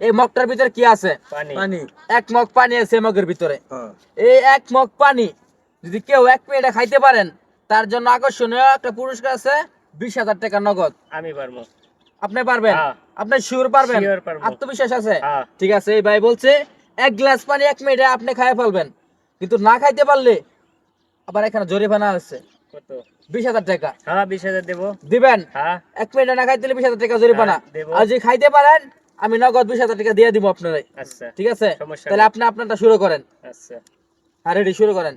এই মগটার ভিতরে কি আছে? পানি। এক মগ পানি আছে মগের ভিতরে। হ্যাঁ। এই এক মগ পানি যদি কেউ এক মিনিটে খাইতে পারেন তার জন্য আকর্ষণীয় একটা পুরস্কার আছে বিশ হাজার টাকা নগদ। আমি পারব। আপনি পারবেন? হ্যাঁ। আপনি শিওর পারবেন? আত্মবিশ্বাস আছে? হ্যাঁ। ঠিক আছে এই ভাই বলছে এক গ্লাস পানি এক মিনিটে আপনি খাইয়ে ফেলবেন। কিন্তু না খাইতে পারলে আবার এখানে জরিমানা আছে। কত? বিশ হাজার টাকা। হ্যাঁ বিশ হাজার দেবো। দিবেন? হ্যাঁ। এক মিনিটে না খাইতে দিলে বিশ হাজার টাকা জরিমানা আর যদি খাইতে পারেন আমি নগদ বিশ হাজার টাকা দিয়ে দিব আপনারাই আচ্ছা ঠিক আছে? তাহলে আপনি আপনারটা শুরু করেন। আচ্ছা। হ্যাঁ রেডি শুরু করেন।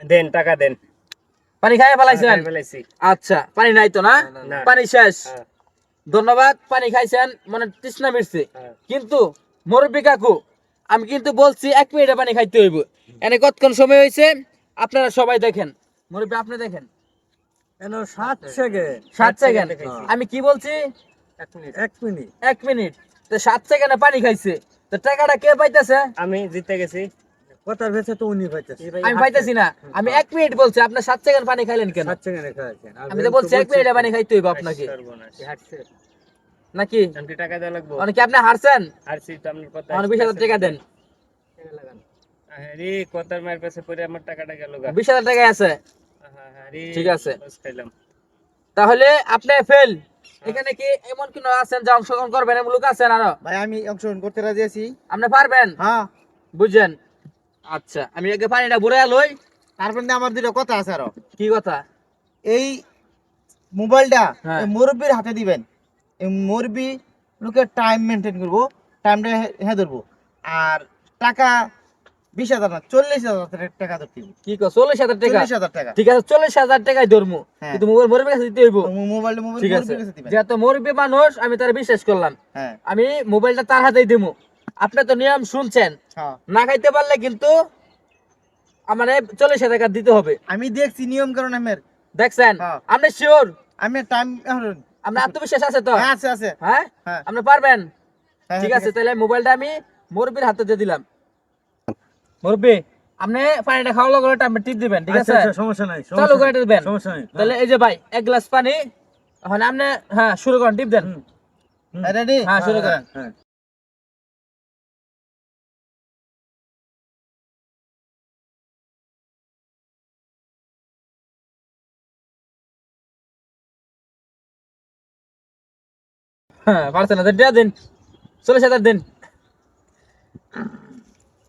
দেন টাকা দেন। পানি খাইয়ে ফেলাইছেন? আচ্ছা পানি নাই তো না। পানি শেষ। হ্যাঁ। ধন্যবাদ পানি খাইছেন মানে তৃষ্ণা মিটছে। হ্যাঁ। কিন্তু মুরব্বী কাকু আমি কিন্তু বলছি এক মিনিটে পানি খাইতে হইব। এনে কতক্ষণ সময় হয়েছে আপনারা সবাই দেখেন। মুরব্বী আপনি দেখেন। সাত সেকেন্ড। আমি কি বলছি? এক মিনিট। এক মিনিট। তো সাত সেকেন্ডে পানি খাইছে। তো টাকাটা কে পাইতেছে? আমি জিতে গেছি। কথার ভেসে তো উনি পাইতেছে। আমি পাইতেছি না। আমি এক মিনিট বলছি আপনি সাত সেকেন্ড পানি খাইলেন কেন? সাত সেকেন্ডে খাওয়াচ্ছেন আমি তো বলছি এক মিনিটে পানি খাইতে হইব আপনাকে। নাকি? টাকা দেওয়া লাগবো? অনেকে আপনি হারছেন। আর সিট আপনার কথা। অনেক বিশ হাজার টাকা দেন। আরে কথার মায়ের কাছে পড়ে আমার টাকাটা গেল বিশ হাজার টাকা আছে। ঠিক আছে। তাহলে আপনি ফেল। এখানে কি এমন কোন আছেন যে অংশগ্রহণ করবেন? এমন লোক আছেন আরও? ভাই আমি অংশগ্রহণ করতে রাজি আছি। আপনি পারবেন? হ্যাঁ। বুঝছেন আচ্ছা আমি আগে পানিটা বুড়ে লই। তারপর আমার দুটো কথা আছে আরও। কি কথা? এই মোবাইলটা হ্যাঁ। মুরব্বীর হাতে দিবেন। এই মুরব্বী লোকের টাইম মেনটেন করব টাইমটা হ্যাঁ ধরবো। আর টাকা বিশ হাজার না চল্লিশ হাজার টাকা ধরতে কি কো চল্লিশ হাজার টাকা? চল্লিশ হাজার টাকা। ঠিক আছে চল্লিশ হাজার টাকায় ধরবো হ্যাঁ। কিন্তু মোবাইল মরবে কাছে দিতে হইব। মোবাইল ঠিক আছে। কাছে দিবেন। যেহেতু মরবে মানুষ আমি তার বিশ্বাস করলাম। হ্যাঁ। আমি মোবাইলটা তার হাতেই দেবো আপনি তো নিয়ম শুনছেন। হ্যাঁ। না খাইতে পারলে কিন্তু আমার চল্লিশ হাজার টাকা দিতে হবে। আমি দেখছি নিয়ম কারণ আমার। দেখছেন। আপনি শিওর আমি টাইম আপনার আত্মবিশ্বাস আছে তো? আছে আছে। হ্যাঁ? আপনি পারবেন? ঠিক আছে তাহলে মোবাইলটা আমি মুরব্বীর হাতে দিয়ে দিলাম। মুরব্বী আপনি পানিটা খাওয়া লাগলে আপনি টিপ দিবেন ঠিক আচ্ছা আছে? আচ্ছা সমস্যা নাই চালু করে দিবেন। সমস্যা নাই তাহলে এই যে ভাই এক গ্লাস পানি এখন আপনি হ্যাঁ শুরু করেন টিপ দেন। হুম। হ্যাঁ রেডি হ্যাঁ শুরু করেন। হ্যাঁ হ্যাঁ। না দেড় দিন চল্লিশ হাজার দিন।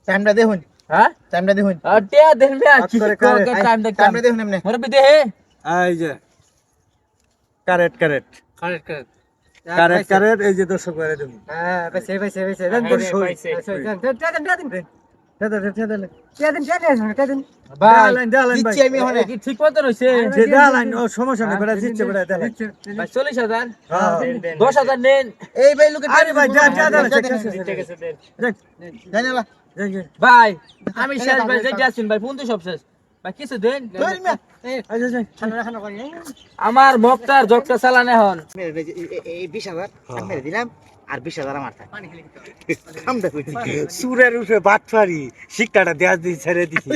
টাইমটা দেখুন। হ্যাঁ টাইমটা দেখুন আর টিয়া দিন মিয়া হাত কি করে কারে? টাইম দেখতাম টাইমটা দেখুন এমনি মুরব্বী দেহে এই যে correct correct correct correct correct correct এই যে দর্শক বাইরে দেবো হ্যাঁ পাইছে পাইছে পাইছে আরে পাইছে। ভাই ডালাইন ডালাইন ভাই দিচ্ছি আমি এখন এ কি ঠিক মতন হইছে যে ডালাইন ও সমস্যা নেই বেটা জিতছে বেটা ডালাইন ভাই চল্লিশ হাজার হ্যাঁ দেন, দেন, দশ হাজার নেন এই ভাই লোকে আরে ভাই, যা, যা, যা, যা, যা, জিতে গেছে দেন ভাই আমি শেষ ভাই যেটা আছেন ভাই ফোন তো সব শেষ ভাই কিছু দেন আমার মগটার জগটা চালান এখন। এই বিশ হাজার দিলাম। আর বিশ হাজার আমার সুরের উঠে বাটফারি শিক্ষাটা দেওয়া দিয়ে ছেড়ে দিছি।